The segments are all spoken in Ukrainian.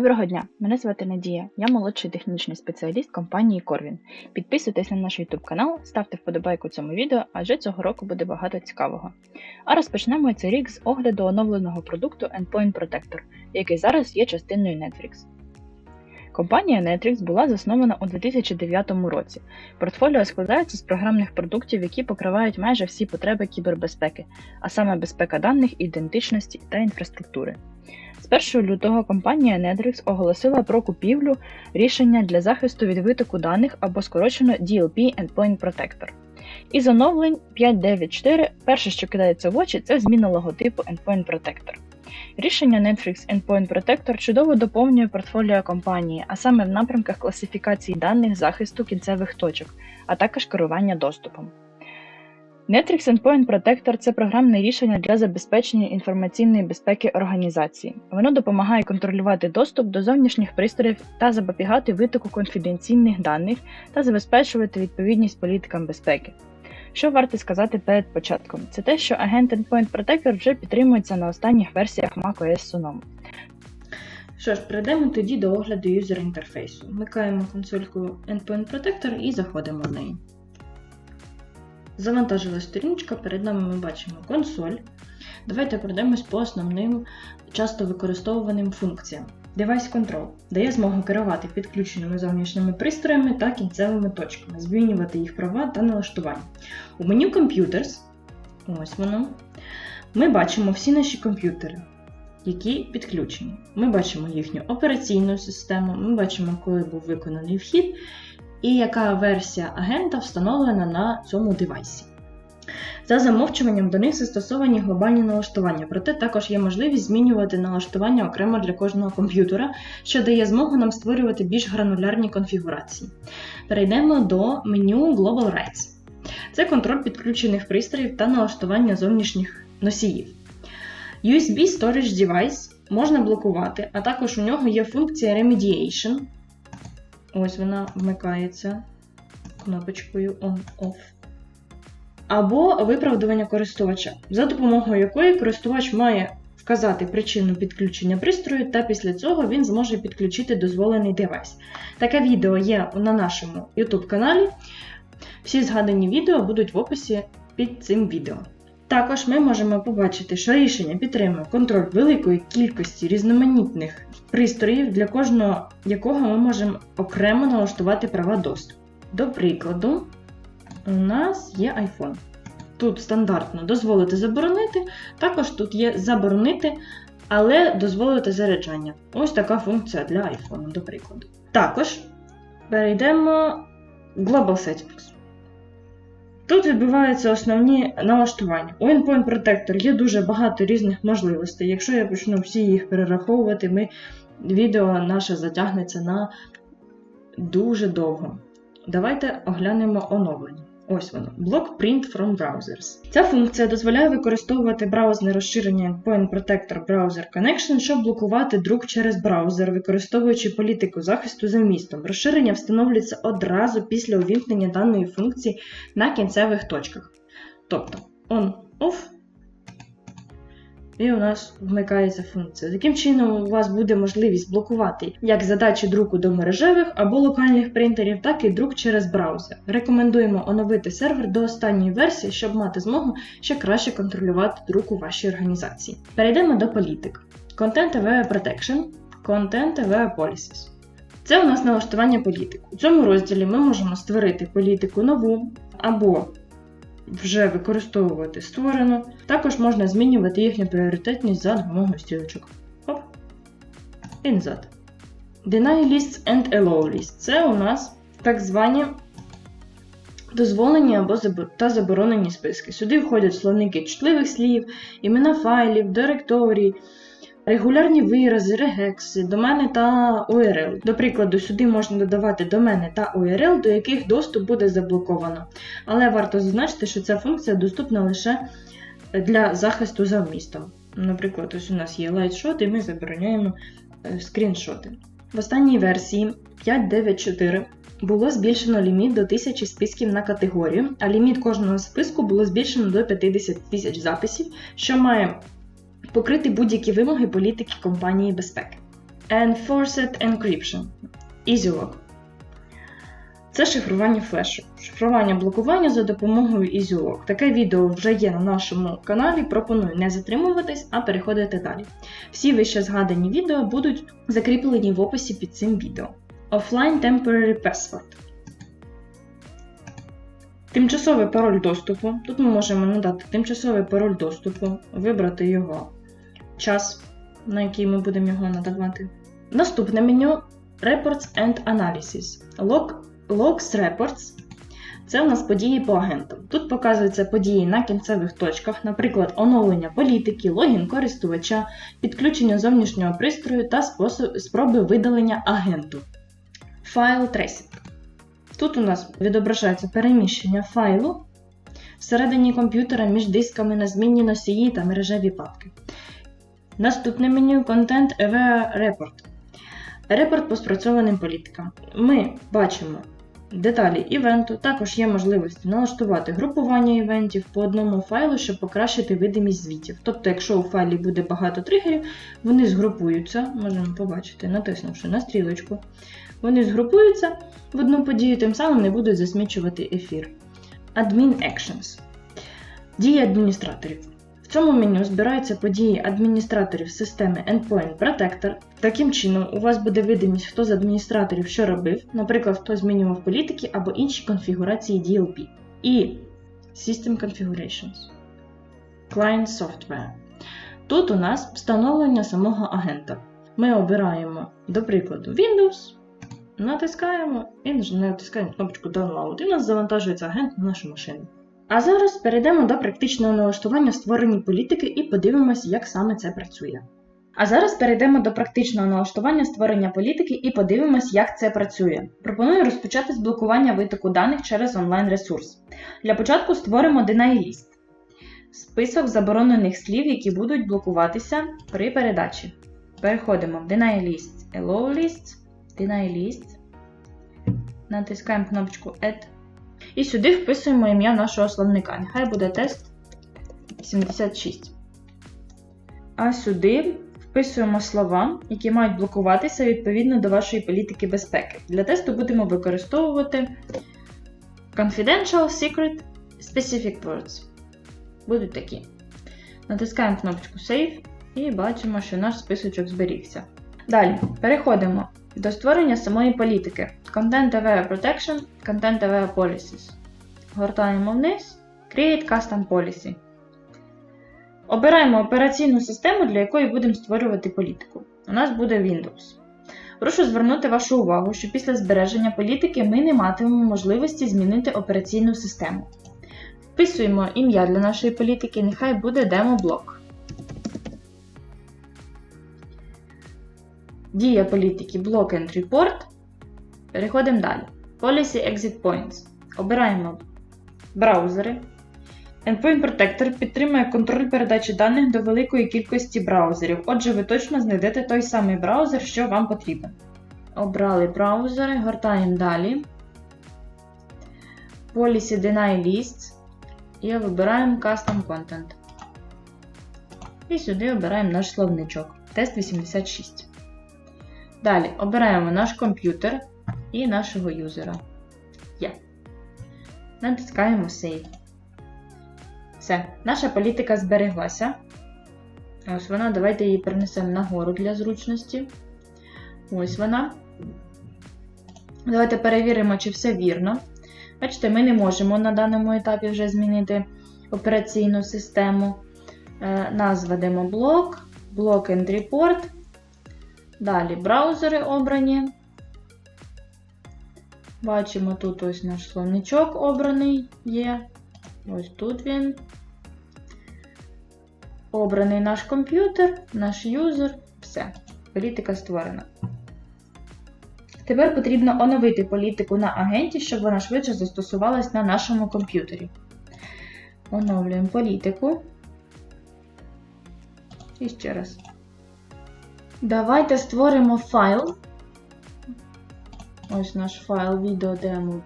Доброго дня, мене звати Надія. Я молодший технічний спеціаліст компанії Corvin. Підписуйтесь на наш YouTube канал, ставте вподобайку цьому відео, адже цього року буде багато цікавого. А розпочнемо цей рік з огляду оновленого продукту Endpoint Protector, який зараз є частиною Netflix. Компанія Netrix була заснована у 2009 році. Портфоліо складається з програмних продуктів, які покривають майже всі потреби кібербезпеки, а саме безпека даних, ідентичності та інфраструктури. З 1 лютого компанія Netrix оголосила про купівлю рішення для захисту від витоку даних або скорочено DLP Endpoint Protector. Із оновлень 5.9.4 перше, що кидається в очі, це зміна логотипу Endpoint Protector. Рішення Netflix Endpoint Protector чудово доповнює портфоліо компанії, а саме в напрямках класифікації даних захисту кінцевих точок, а також керування доступом. Netrix Endpoint Protector це програмне рішення для забезпечення інформаційної безпеки організації. Воно допомагає контролювати доступ до зовнішніх пристроїв та запобігати витоку конфіденційних даних та забезпечувати відповідність політикам безпеки. Що варто сказати перед початком? Це те, що агент Endpoint Protector вже підтримується на останніх версіях macOS Sonoma. Що ж, перейдемо тоді до огляду юзер інтерфейсу. Вмикаємо консольку Endpoint Protector і заходимо в неї. Завантажила сторіночка, перед нами ми бачимо консоль. Давайте пройдемось по основним часто використовуваним функціям. Device Control дає змогу керувати підключеними зовнішніми пристроями та кінцевими точками, змінювати їх права та налаштування. У меню Computers, ось воно, ми бачимо всі наші комп'ютери, які підключені. Ми бачимо їхню операційну систему, ми бачимо, коли був виконаний вхід, і яка версія агента встановлена на цьому девайсі. За замовчуванням до них застосовані глобальні налаштування, проте також є можливість змінювати налаштування окремо для кожного комп'ютера, що дає змогу нам створювати більш гранулярні конфігурації. Перейдемо до меню Global Rights. Це контроль підключених пристроїв та налаштування зовнішніх носіїв. USB Storage Device можна блокувати, а також у нього є функція Remediation. Ось вона вмикається кнопочкою On-Off або виправдування користувача, за допомогою якої користувач має вказати причину підключення пристрою, та після цього він зможе підключити дозволений девайс. Таке відео є на нашому YouTube каналі. Всі згадані відео будуть в описі під цим відео. Також ми можемо побачити, що рішення підтримує контроль великої кількості різноманітних пристроїв, для кожного якого ми можемо окремо налаштувати права доступу. До прикладу, у нас є iPhone. Тут стандартно дозволити заборонити, також тут є заборонити, але дозволити заряджання. Ось така функція для iPhone, до прикладу. Також перейдемо Global Settings. Тут відбуваються основні налаштування. У Endpoint Protector є дуже багато різних можливостей. Якщо я почну всі їх перераховувати, ми, відео наше затягнеться на дуже довго. Давайте оглянемо оновлення. Ось воно. Block Print from Browsers. Ця функція дозволяє використовувати браузне розширення Endpoint Protector Browser Connection, щоб блокувати друк через браузер, використовуючи політику захисту за вмістом. Розширення встановлюється одразу після увімкнення даної функції на кінцевих точках. Тобто on-off. І у нас вмикається функція. Таким чином, у вас буде можливість блокувати як задачі друку до мережевих або локальних принтерів, так і друк через браузер. Рекомендуємо оновити сервер до останньої версії, щоб мати змогу ще краще контролювати друк у вашій організації. Перейдемо до політик. Content Aware Protection, Content Aware Policies. Це у нас налаштування політик. У цьому розділі ми можемо створити політику нову або вже використовувати створено. Також можна змінювати їхню пріоритетність за допомогою стрілочок. Хоп. І назад. Deny Lists and Allow Lists. Це у нас так звані дозволені або та заборонені списки. Сюди входять словники чутливих слів, імена файлів, директорій, Регулярні вирази, регекси, домени та URL. До прикладу, сюди можна додавати домени та URL, до яких доступ буде заблоковано. Але варто зазначити, що ця функція доступна лише для захисту за вмістом. Наприклад, ось у нас є лайтшот, і ми забороняємо е, скріншоти. В останній версії 5.9.4 було збільшено ліміт до 1000 списків на категорію, а ліміт кожного списку було збільшено до 50 тисяч записів, що має покрити будь-які вимоги політики компанії безпеки. Enforced Encryption. EasyLock. Це шифрування флешу. Шифрування блокування за допомогою EasyLock. Таке відео вже є на нашому каналі. Пропоную не затримуватись, а переходити далі. Всі вище згадані відео будуть закріплені в описі під цим відео. Offline Temporary Password. Тимчасовий пароль доступу. Тут ми можемо надати тимчасовий пароль доступу, вибрати його час, на який ми будемо його надавати. Наступне меню Reports and Analysis. Log, Logs Reports це у нас події по агентам. Тут показуються події на кінцевих точках, наприклад, оновлення політики, логін користувача, підключення зовнішнього пристрою та спроби видалення агенту. Файл Tracing. Тут у нас відображається переміщення файлу всередині комп'ютера між дисками на змінні носії та мережеві папки. Наступне меню Content Aware Report. Репорт по спрацьованим політикам. Ми бачимо деталі івенту, також є можливість налаштувати групування івентів по одному файлу, щоб покращити видимість звітів. Тобто, якщо у файлі буде багато тригерів, вони згрупуються, можемо побачити, натиснувши на стрілочку. Вони згрупуються в одну подію, тим самим не будуть засмічувати ефір. Admin Actions. Дії адміністраторів. В цьому меню збираються події адміністраторів системи Endpoint Protector. Таким чином, у вас буде видимість, хто з адміністраторів що робив, наприклад, хто змінював політики або інші конфігурації DLP. І System Configurations. Client Software. Тут у нас встановлення самого агента. Ми обираємо, до прикладу, Windows, натискаємо і натискаємо кнопочку Download, і у нас завантажується агент на нашу машину. А зараз перейдемо до практичного налаштування створення політики і подивимось, як саме це працює. А зараз перейдемо до практичного налаштування створення політики і подивимось, як це працює. Пропоную розпочати з блокування витоку даних через онлайн-ресурс. Для початку створимо List – список заборонених слів, які будуть блокуватися при передачі. Переходимо в Deny List, Allow List, Deny List, натискаємо кнопочку Add. І сюди вписуємо ім'я нашого словника. Нехай буде тест 76. А сюди вписуємо слова, які мають блокуватися відповідно до вашої політики безпеки. Для тесту будемо використовувати Confidential, Secret, Specific Words. Будуть такі. Натискаємо кнопочку Save і бачимо, що наш списочок зберігся. Далі переходимо до створення самої політики. Content Aware Protection, Content Aware Policies. Гортаємо вниз, Create Custom Policy. Обираємо операційну систему, для якої будемо створювати політику. У нас буде Windows. Прошу звернути вашу увагу, що після збереження політики ми не матимемо можливості змінити операційну систему. Вписуємо ім'я для нашої політики, нехай буде демоблок. Дія політики Block and Report. Переходимо далі. Policy Exit Points. Обираємо браузери. Endpoint Protector підтримує контроль передачі даних до великої кількості браузерів. Отже, ви точно знайдете той самий браузер, що вам потрібен. Обрали браузери, гортаємо далі. Policy Deny Lists. І вибираємо Custom Content. І сюди обираємо наш словничок. Тест 86. Далі обираємо наш комп'ютер і нашого юзера. Є. Натискаємо Save. Все, наша політика збереглася. Ось вона, давайте її перенесемо нагору для зручності. Ось вона. Давайте перевіримо, чи все вірно. Бачите, ми не можемо на даному етапі вже змінити операційну систему. Е, назва демоблок, блок and report. Далі браузери обрані. Бачимо, тут ось наш словничок обраний є. Ось тут він. Обраний наш комп'ютер, наш юзер. Все. Політика створена. Тепер потрібно оновити політику на агенті, щоб вона швидше застосувалась на нашому комп'ютері. Оновлюємо політику. І ще раз. Давайте створимо файл. Ось наш файл відеодемо.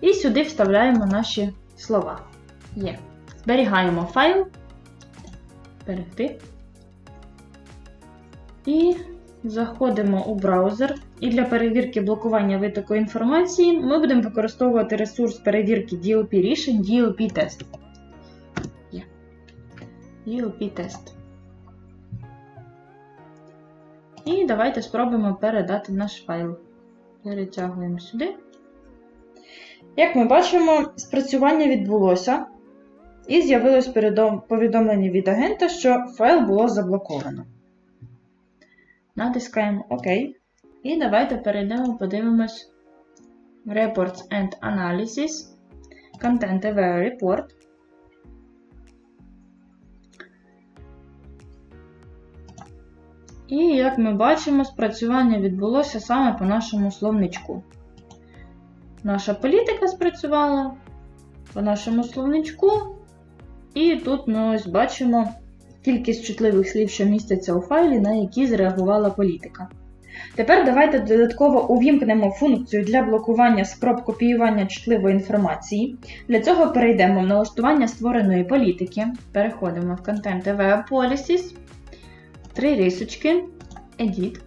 І сюди вставляємо наші слова. Є. Зберігаємо файл. Берегти. І заходимо у браузер. І для перевірки блокування витоку інформації ми будемо використовувати ресурс перевірки DLP рішень DLP тест. І давайте спробуємо передати наш файл. Перетягуємо сюди. Як ми бачимо, спрацювання відбулося. І з'явилось повідомлення від агента, що файл було заблоковано. Натискаємо ОК. І давайте перейдемо, подивимось Reports and Analysis. Content Aware Report. І як ми бачимо, спрацювання відбулося саме по нашому словничку. Наша політика спрацювала по нашому словничку. І тут ми ось бачимо кількість чутливих слів, що містяться у файлі, на які зреагувала політика. Тепер давайте додатково увімкнемо функцію для блокування спроб копіювання чутливої інформації. Для цього перейдемо в налаштування створеної політики, переходимо в Content Aware Policies, три рисочки, Edit.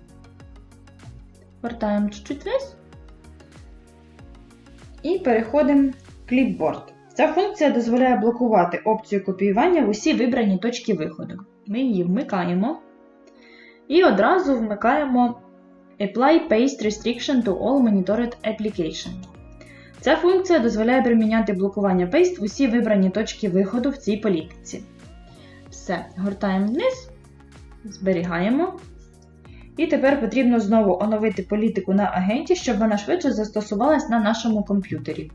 Вертаємо чуть-чуть вниз. І переходимо в Clipboard. Ця функція дозволяє блокувати опцію копіювання в усі вибрані точки виходу. Ми її вмикаємо. І одразу вмикаємо Apply Paste Restriction to all monitored application. Ця функція дозволяє приміняти блокування Paste в усі вибрані точки виходу в цій політиці. Все, гортаємо вниз, зберігаємо. І тепер потрібно знову оновити політику на агенті, щоб вона швидше застосувалась на нашому комп'ютері.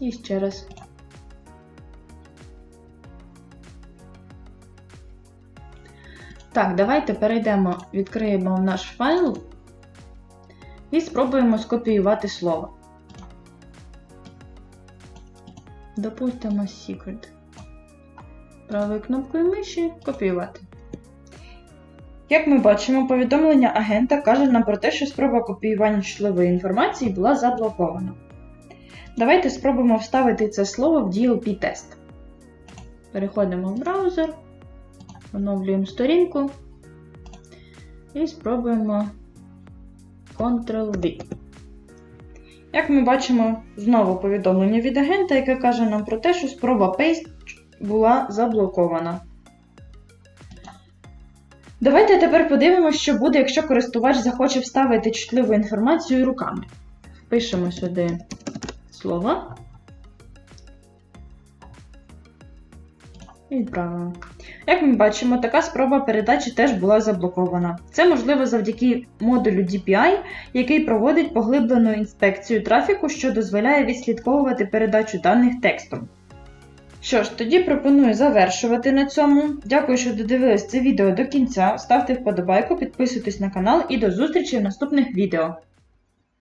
І ще раз. Так, давайте перейдемо, відкриємо наш файл і спробуємо скопіювати слово. Допустимо secret. Правою кнопкою миші копіювати. Як ми бачимо, повідомлення агента каже нам про те, що спроба копіювання чутливої інформації була заблокована. Давайте спробуємо вставити це слово в DLP-тест. Переходимо в браузер, оновлюємо сторінку і спробуємо Ctrl-V. Як ми бачимо, знову повідомлення від агента, яке каже нам про те, що спроба Paste була заблокована. Давайте тепер подивимося, що буде, якщо користувач захоче вставити чутливу інформацію руками. Впишемо сюди слово. І відправимо. Як ми бачимо, така спроба передачі теж була заблокована. Це можливо завдяки модулю DPI, який проводить поглиблену інспекцію трафіку, що дозволяє відслідковувати передачу даних текстом. Що ж, тоді пропоную завершувати на цьому. Дякую, що додивились це відео до кінця. Ставте вподобайку, підписуйтесь на канал і до зустрічі в наступних відео.